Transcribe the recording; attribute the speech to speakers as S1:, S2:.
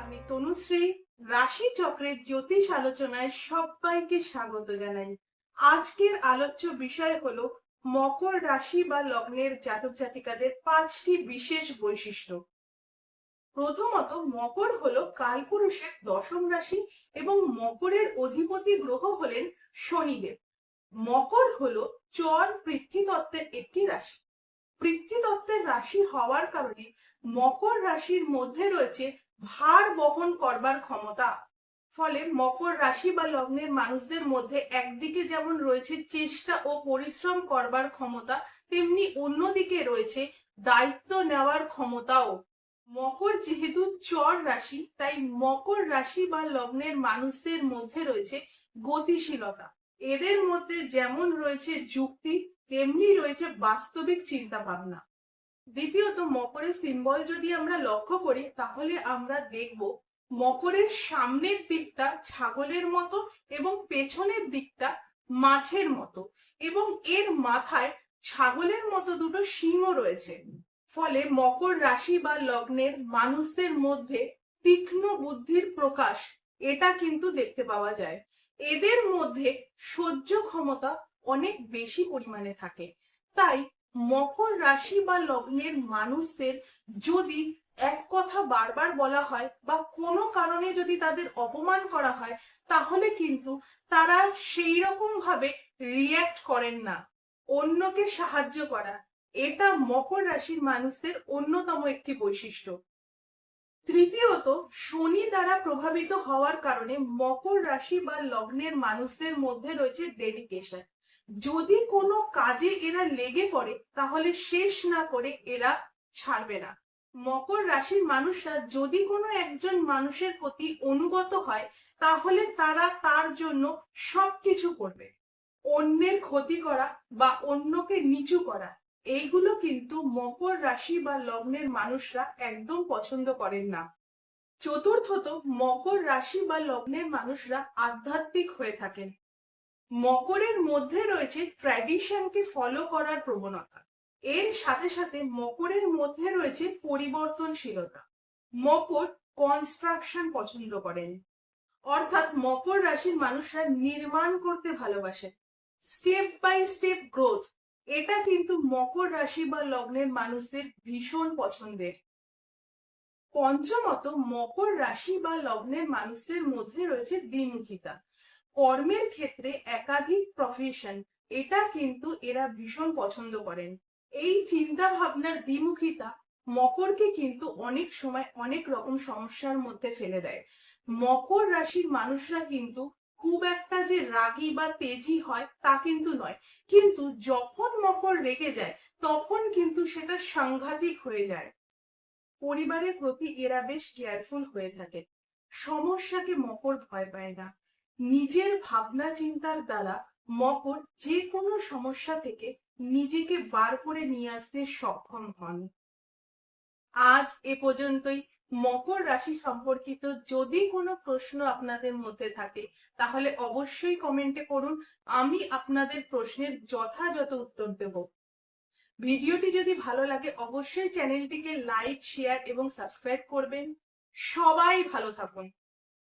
S1: আমি তনুশ্রী, রাশি চক্রের জ্যোতিষ আলোচনায় সবাইকে স্বাগত জানাই। আজকের আলোচ্য বিষয় হলো মকর রাশি বা লগ্নের জাতক জাতিকাদের পাঁচটি বিশেষ বৈশিষ্ট্য। প্রথমত, মকর হলো কালপুরুষের দশম রাশি এবং মকরের অধিপতি গ্রহ হলেন শনিদেব। মকর হলো চর পৃথ্বীতত্ত্বের একটি রাশি। পৃথ্বীতত্ত্বের রাশি হওয়ার কারণে মকর রাশির মধ্যে রয়েছে ভার বহন করবার ক্ষমতা। ফলে মকর রাশি বা লগ্নের মানুষদের মধ্যে একদিকে যেমন রয়েছে চেষ্টা ও পরিশ্রম করবার ক্ষমতা, তেমনি অন্যদিকে রয়েছে দায়িত্ব নেওয়ার ক্ষমতাও। মকর যেহেতু চর রাশি, তাই মকর রাশি বা লগ্নের মানুষদের মধ্যে রয়েছে গতিশীলতা। এদের মধ্যে যেমন রয়েছে যুক্তি, তেমনি রয়েছে বাস্তবিক চিন্তা ভাবনা দ্বিতীয়ত, মকরের সিম্বল যদি আমরা লক্ষ্য করি, তাহলে আমরা দেখব মকরের সামনের দিকটা ছাগলের মতো এবং পেছনের দিকটা মাছের মতো এবং এর মাথায় ছাগলের মতো দুটো সিংহ রয়েছে। ফলে মকর রাশি বা লগ্নের মানুষদের মধ্যে তীক্ষ্ণ বুদ্ধির প্রকাশ, এটা কিন্তু দেখতে পাওয়া যায়। এদের মধ্যে সহ্য ক্ষমতা অনেক বেশি পরিমাণে থাকে। তাই মকর রাশি বা লগ্নের মানুষদের যদি এক কথা বারবার বলা হয় বা কোনো কারণে যদি তাদের অপমান করা হয়, তাহলে কিন্তু তারা সেই রকম ভাবে রিয়্যাক্ট করেন না। অন্যকে সাহায্য করা, এটা মকর রাশির মানুষদের অন্যতম একটি বৈশিষ্ট্য। তৃতীয়ত, শনি দ্বারা প্রভাবিত হওয়ার কারণে মকর রাশি বা লগ্নের মানুষদের মধ্যে রয়েছে ডেডিকেশন যদি কোনো কাজে এরা লেগে পড়ে, তাহলে শেষ না করে এরা ছাড়বে না। মকর রাশির মানুষরা যদি কোনো একজন মানুষের প্রতি অনুগত হয়, তাহলে তারা তার জন্য সবকিছু করবে। অন্যের ক্ষতি করা বা অন্যকে নিচু করা। এইগুলো কিন্তু মকর রাশি বা লগ্নের মানুষরা একদম পছন্দ করেন না। চতুর্থত, মকর রাশি বা লগ্নের মানুষরা আধ্যাত্মিক হয়ে থাকেন। মকরের মধ্যে রয়েছে ট্র্যাডিশনকে ফলো করার প্রবণতা। এর সাথে সাথে মকরের মধ্যে রয়েছে পরিবর্তনশীলতা। মকর কনস্ট্রাকশন পছন্দ করেন। অর্থাৎ মকর রাশির মানুষরা নির্মাণ করতে ভালোবাসেন। স্টেপ বাই স্টেপ গ্রোথ এটা কিন্তু মকর রাশি বা লগ্নের মানুষদের ভীষণ পছন্দের। পঞ্চমত, মকর রাশি বা লগ্নের মানুষদের মধ্যে রয়েছে দ্বিমুখিতা। কর্মের ক্ষেত্রে একাধিক প্রফেশন এটা কিন্তু এরা ভীষণ পছন্দ করেন। এই চিন্তা ভাবনার দ্বিমুখিতা মকরকে কিন্তু অনেক সময় অনেক রকম সমস্যার মধ্যে ফেলে দেয়। মকর রাশির মানুষরা কিন্তু খুব একটা যে রাগী বা তেজি হয় তা কিন্তু নয়। কিন্তু যখন মকর রেগে যায়, তখন কিন্তু সেটা সাংঘাতিক হয়ে যায়। পরিবারের প্রতি এরা বেশ কেয়ারফুল হয়ে থাকে। সমস্যাকে মকর ভয় পায় না। নিজের ভাবনা চিন্তার দ্বারা মকর যে কোনো সমস্যা থেকে নিজেকে বার করে নিয়ে আসতে সক্ষম হন। আজ এ পর্যন্তই। মকর রাশি সম্পর্কিত যদি কোনো প্রশ্ন আপনাদের মধ্যে থাকে, তাহলে অবশ্যই কমেন্টে করুন আমি আপনাদের প্রশ্নের যথাযথ উত্তর দেব। ভিডিওটি যদি ভালো লাগে, অবশ্যই চ্যানেলটিকে লাইক শেয়ার এবং সাবস্ক্রাইব করবেন। সবাই ভালো থাকুন।